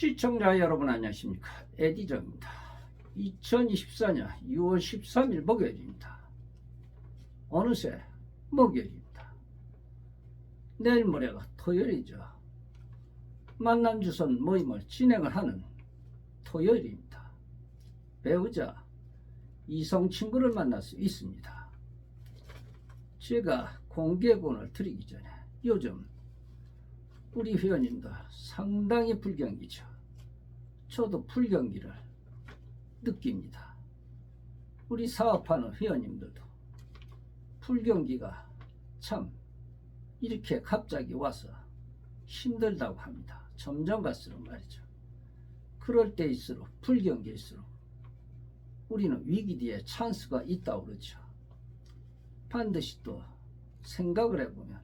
시청자 여러분 안녕하십니까? 에디저입니다. 2024년 6월 13일 목요일입니다. 어느새 목요일입니다. 내일 모레가 토요일이죠. 만남주선 모임을 진행을 하는 토요일입니다. 배우자 이성 친구를 만날 수 있습니다. 제가 공개권을 드리기 전에 요즘 우리 회원님들 상당히 불경기죠. 저도 불경기를 느낍니다. 우리 사업하는 회원님들도 불경기가 참 이렇게 갑자기 와서 힘들다고 합니다. 점점 갈수록 말이죠. 그럴 때일수록 불경기일수록 우리는 위기 뒤에 찬스가 있다고 그러죠. 반드시 또 생각을 해보면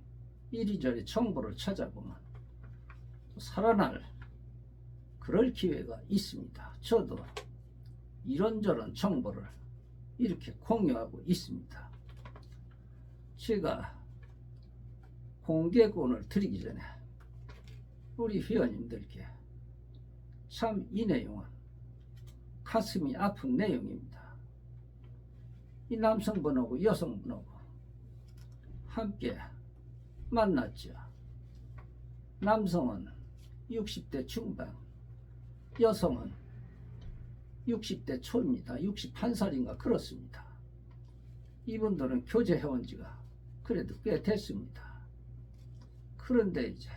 이리저리 정보를 찾아보면 살아날 그럴 기회가 있습니다. 저도 이런저런 정보를 이렇게 공유하고 있습니다. 제가 공개권을 드리기 전에 우리 회원님들께 참 이 내용은 가슴이 아픈 내용입니다. 이 남성분하고 여성분하고 함께 만났죠. 남성은 60대 중반, 여성은 60대 초입니다. 61살인가 그렇습니다. 이분들은 교제해온 지가 그래도 꽤 됐습니다. 그런데 이제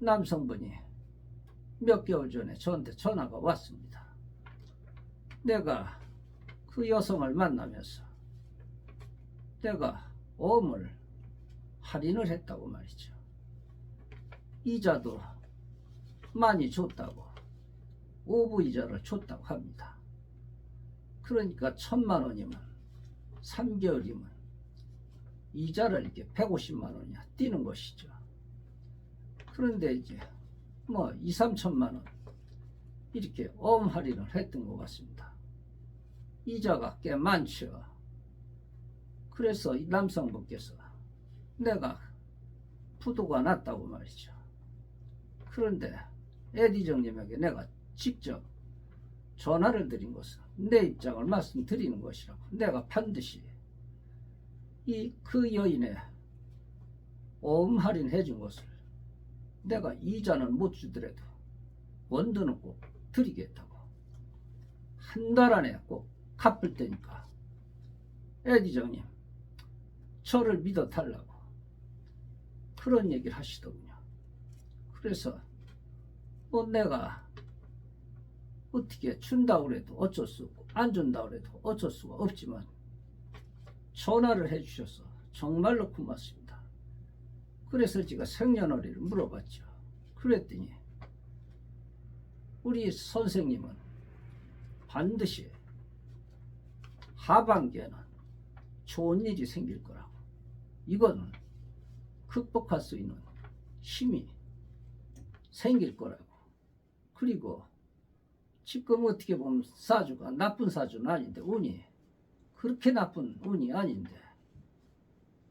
남성분이 몇 개월 전에 저한테 전화가 왔습니다. 내가 그 여성을 만나면서 내가 어음을 할인을 했다고 말이죠. 이자도 많이 줬다고 오부 이자를 줬다고 합니다. 그러니까 천만 원이면 3개월이면 이자를 이렇게 150만 원이야 뛰는 것이죠. 그런데 이제 뭐 2, 3천만 원 이렇게 엄 할인을 했던 것 같습니다. 이자가 꽤 많죠. 그래서 이 남성분께서 내가 부도가 났다고 말이죠. 그런데 에디정님에게 내가 직접 전화를 드린 것은 내 입장을 말씀드리는 것이라고 내가 반드시 이 그 여인의 오음 할인해 준 것을 내가 이자는 못 주더라도 원두는 꼭 드리겠다고 한 달 안에 꼭 갚을 테니까 에디정님 저를 믿어 달라고 그런 얘기를 하시더군요. 그래서 뭐 내가 어떻게 준다고 그래도 어쩔 수 없고 안 준다고 그래도 어쩔 수가 없지만 전화를 해주셔서 정말로 고맙습니다. 그래서 제가 생년월일을 물어봤죠. 그랬더니 우리 선생님은 반드시 하반기에는 좋은 일이 생길 거라고. 이건 극복할 수 있는 힘이 생길 거라고. 그리고 지금 어떻게 보면 사주가 나쁜 사주는 아닌데 운이 그렇게 나쁜 운이 아닌데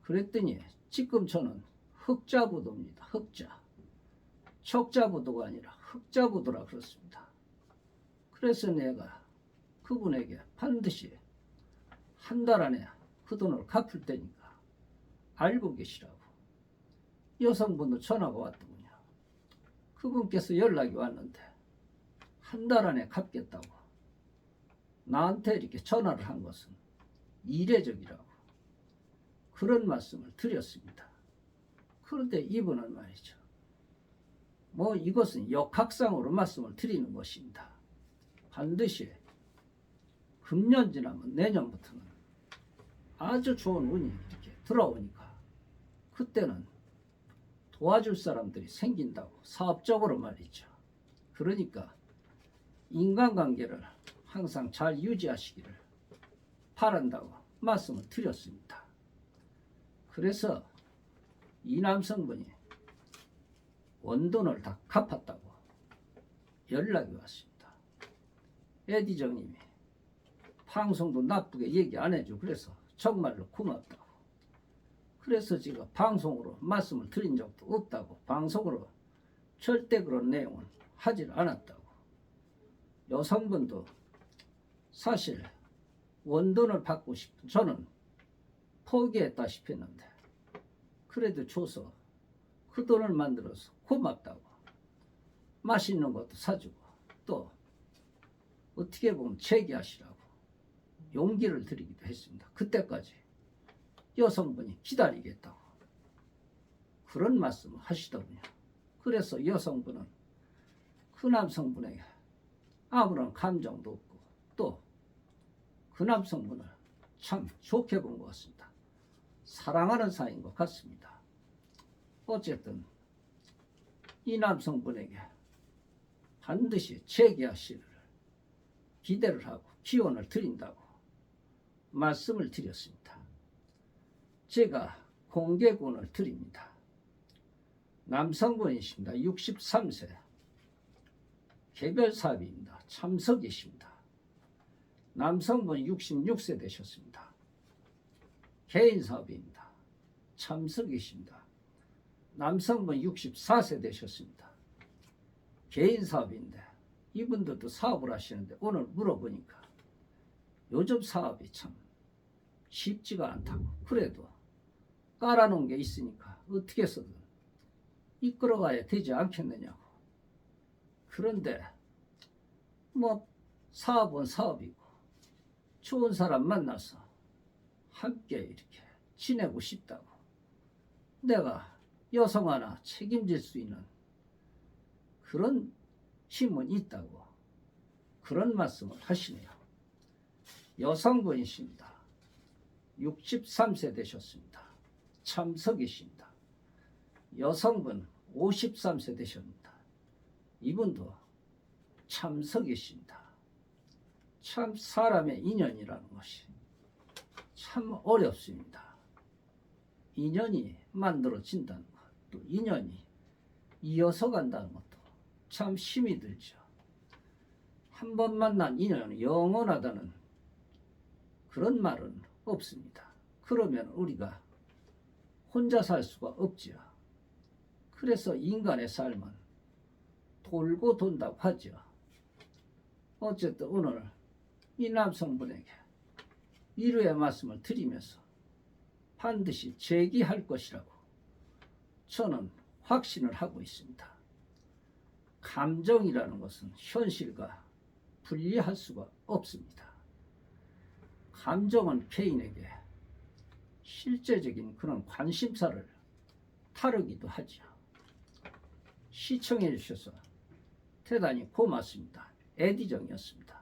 그랬더니 지금 저는 흑자부도입니다. 흑자. 척자부도가 아니라 흑자부도라 그렇습니다. 그래서 내가 그분에게 반드시 한 달 안에 그 돈을 갚을 테니까 알고 계시라고. 여성분도 전화가 왔더군요. 그분께서 연락이 왔는데 한 달 안에 갚겠다고 나한테 이렇게 전화를 한 것은 이례적이라고 그런 말씀을 드렸습니다. 그런데 이분은 말이죠. 뭐 이것은 역학상으로 말씀을 드리는 것입니다. 반드시 금년 지나면 내년부터는 아주 좋은 운이 이렇게 들어오니까 그때는 도와줄 사람들이 생긴다고 사업적으로 말이죠. 그러니까 인간관계를 항상 잘 유지하시기를 바란다고 말씀을 드렸습니다. 그래서 이 남성분이 원돈을 다 갚았다고 연락이 왔습니다. 에디정님이 방송도 나쁘게 얘기 안 해주고 그래서 정말로 고맙다고. 그래서 제가 방송으로 말씀을 드린 적도 없다고 방송으로 절대 그런 내용은 하질 않았다고. 여성분도 사실 원돈을 받고 싶은 저는 포기했다 싶었는데 그래도 줘서 그 돈을 만들어서 고맙다고 맛있는 것도 사주고 또 어떻게 보면 재기하시라고 용기를 드리기도 했습니다. 그때까지 여성분이 기다리겠다고 그런 말씀을 하시더군요. 그래서 여성분은 그 남성분에게 아무런 감정도 없고 또 그 남성분을 참 좋게 본 것 같습니다. 사랑하는 사이인 것 같습니다. 어쨌든 이 남성분에게 반드시 재기하시를 기대를 하고 기원을 드린다고 말씀을 드렸습니다. 제가 공개군을 드립니다. 남성분이십니다. 63세. 개별 사업입니다. 참석이십니다. 남성분 66세 되셨습니다. 개인 사업입니다. 참석이십니다. 남성분 64세 되셨습니다. 개인 사업인데 이분들도 사업을 하시는데 오늘 물어보니까 요즘 사업이 참 쉽지가 않다고 그래도 깔아놓은 게 있으니까 어떻게 해서든 이끌어가야 되지 않겠느냐고 그런데 뭐 사업은 사업이고 좋은 사람 만나서 함께 이렇게 지내고 싶다고 내가 여성 하나 책임질 수 있는 그런 힘은 있다고 그런 말씀을 하시네요. 여성분이십니다. 63세 되셨습니다. 참석이십니다. 여성분 53세 되셨습니다. 이분도 참석이십니다. 참 사람의 인연이라는 것이 참 어렵습니다. 인연이 만들어진다는 것, 또 인연이 이어서 간다는 것도 참 힘이 들죠. 한 번 만난 인연은 영원하다는 그런 말은 없습니다. 그러면 우리가 혼자 살 수가 없지요. 그래서 인간의 삶은 돌고 돈다고 하죠. 어쨌든 오늘 이 남성분에게 위로의 말씀을 드리면서 반드시 재기할 것이라고 저는 확신을 하고 있습니다. 감정이라는 것은 현실과 분리할 수가 없습니다. 감정은 개인에게 실제적인 그런 관심사를 타르기도 하죠. 시청해 주셔서 대단히 고맙습니다. 에디정이었습니다.